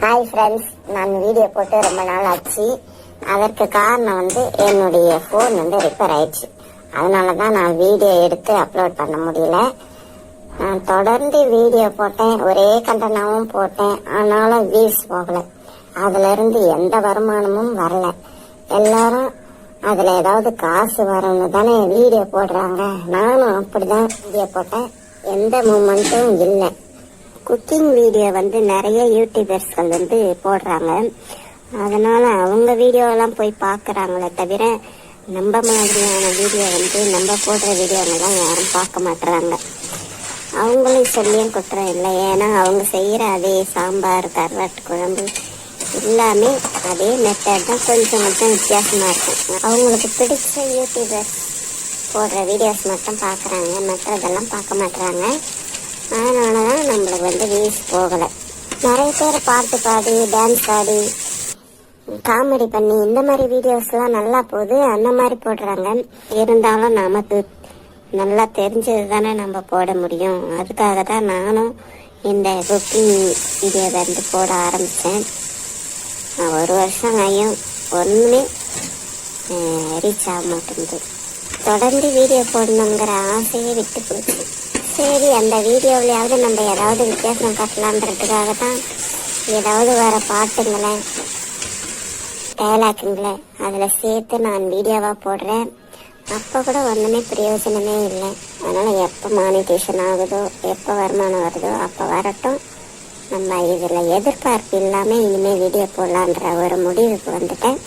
Hi friends நான் video போட்டு ரொம்ப நாள் ஆச்சு. அதற்கு காரணம் வந்து என்னுடைய ஃபோன் வந்து ரிப்பேர் ஆயிடுச்சு. அதனால தான் நான் வீடியோ எடுத்து அப்லோட் பண்ண முடியல. நான் தொடர்ந்து வீடியோ போட்டேன் ஒரே கண்டனாவும் போட்டேன். ஆனாலும் வியூஸ் போகல. அதுலேருந்து எந்த வருமானமும் வரல. எல்லாரும் அதில் ஏதாவது காசு வரும்னு தானே வீடியோ போடுறாங்க. நானும் அப்படிதான் வீடியோ போட்டேன். எந்த மூமெண்ட்டும் இல்லை. குக்கிங் வீடியோ வந்து நிறைய யூடியூபர்ஸ்கள் வந்து போடுறாங்க. அதனால அவங்க வீடியோலாம் போய் பார்க்குறாங்களே தவிர நம்ம மாதிரியான வீடியோ வந்து நம்ம போடுற வீடியோங்கெல்லாம் யாரும் பார்க்க மாட்டுறாங்க அவங்களும் சொல்லியும் குற்றம் இல்லை. ஏன்னா அவங்க செய்கிற அதே சாம்பார் கருவாட்டு குழம்பு எல்லாமே அதே மெத்தட் தான் கொஞ்சம் மட்டும் வித்தியாசமாக இருக்கும். அவங்களுக்கு பிடிச்ச யூடியூபர்ஸ் போடுற வீடியோஸ் மட்டும் பார்க்குறாங்க. மற்றதெல்லாம் பார்க்க மாட்டுறாங்க அதனால தான் நம்மளுக்கு போகலை. நிறைய பேர் பாட்டு பாடி டான்ஸ் ஆடி காமெடி பண்ணி இந்த மாதிரி வீடியோஸ்லாம் நல்லா போகுது. அந்த மாதிரி போடுறாங்க. இருந்தாலும் நமக்கு நல்லா தெரிஞ்சது தானே நம்ம போட முடியும். அதுக்காக தான் நானும் இந்த குக்கிங் வீடியோ வந்து போட ஆரம்பித்தேன் ஒரு வருஷம் ஆகியும் ஒன்றுமே ரீச் ஆக மாட்டேங்குது. தொடர்ந்து வீடியோ போடணுங்கிற ஆசையே விட்டு போச்சு. சரி அந்த வீடியோவிலையாவது நம்ம ஏதாவது வித்தியாசம் காட்டலான்றதுக்காக தான் ஏதாவது வர பாட்டுங்களேன் டைலாக்குங்களே அதில் சேர்த்து நான் வீடியோவாக போடுறேன். அப்போ கூட ஒன்றுமே பிரயோஜனமே இல்லை. அதனால் எப்போ மானிட்டேஷன் ஆகுதோ எப்போ வருமானம் வருதோ அப்போ வரட்டும். நம்ம இதில் எதிர்பார்ப்பு இல்லாமல் இனிமேல் வீடியோ போடலான்ற ஒரு முடிவுக்கு வந்துட்டேன்.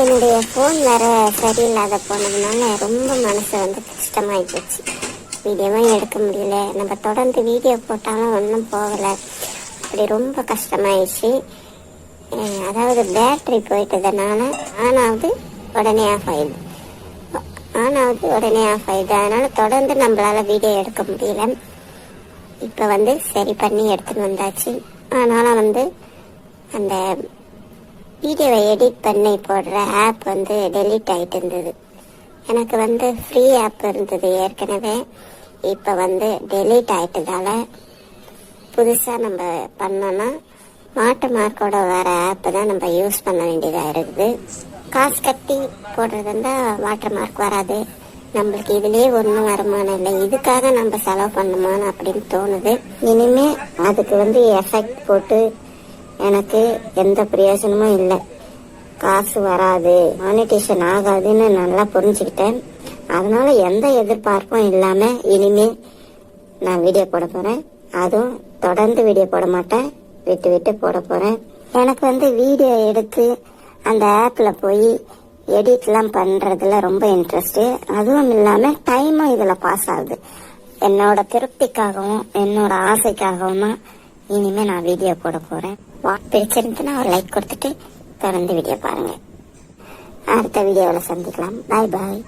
என்னுடைய ஃபோன் வேறு சரியில்லாத போனதுனால ரொம்ப மனசு வந்து கஷ்டமாகி போச்சு வீடியோவும் எடுக்க முடியல. நம்ம தொடர்ந்து வீடியோ போட்டாலும் ஒன்றும் போகலை. அப்படி ரொம்ப கஷ்டமாயிடுச்சு. அதாவது பேட்டரி போயிட்டதுனால ஆனாவது உடனே ஆஃப் ஆயிடுது. ஆனாவது உடனே ஆஃப் ஆயிடுது. அதனால தொடர்ந்து நம்மளால வீடியோ எடுக்க முடியல. இப்போ வந்து சரி பண்ணி எடுத்துன்னு வந்தாச்சு. ஆனாலும் வந்து அந்த வீடியோவை எடிட் பண்ணி போடுற ஆப் வந்து டெலீட் ஆகிட்டு இருந்தது. எனக்கு வந்து ஃப்ரீ ஆப் இருந்தது ஏற்கனவே. இப்போ வந்து டெலீட் ஆயிட்டதால புதுசாக நம்ம பண்ணோன்னா வாட்டர் மார்க்கோட வர ஆப் தான் நம்ம யூஸ் பண்ண வேண்டியதாக இருக்குது. காசு கட்டி போடுறது இருந்தால் வாட்டர் மார்க் வராது. நம்மளுக்கு இதுலயே ஒன்றும் வருமானம் இல்லை. இதுக்காக நம்ம செலவு பண்ணுமான்னு அப்படின்னு தோணுது. இனிமே அதுக்கு வந்து எஃபெக்ட் போட்டு எனக்கு எந்த பிரயோஜனமும் இல்லை. காசு வராது. மானிட்டேஷன் ஆகாதுன்னு நல்லா புரிஞ்சுக்கிட்டேன். அதனால எந்த எதிர்பார்ப்பும் இல்லாம இனிமே நான் வீடியோ போட போறேன். அதுவும் தொடர்ந்து வீடியோ போட மாட்டேன். விட்டு விட்டு போட போறேன். எனக்கு வந்து வீடியோ எடுத்து அந்த ஆப்ல போய் எடிட்லாம் பண்றதுல ரொம்ப இன்ட்ரெஸ்ட்டு அதுவும் இல்லாம டைமும் இதில் பாஸ் ஆகுது. என்னோட திருப்திக்காகவும் என்னோட ஆசைக்காகவும் இனிமேல் இனிமே நான் வீடியோ போட போறேன். வாட் பிடிச்சிருந்துச்சுன்னா ஒரு லைக் கொடுத்துட்டு தொடர்ந்து வீடியோ பாருங்க. அடுத்த வீடியோவில் சந்திக்கலாம். பாய் பாய்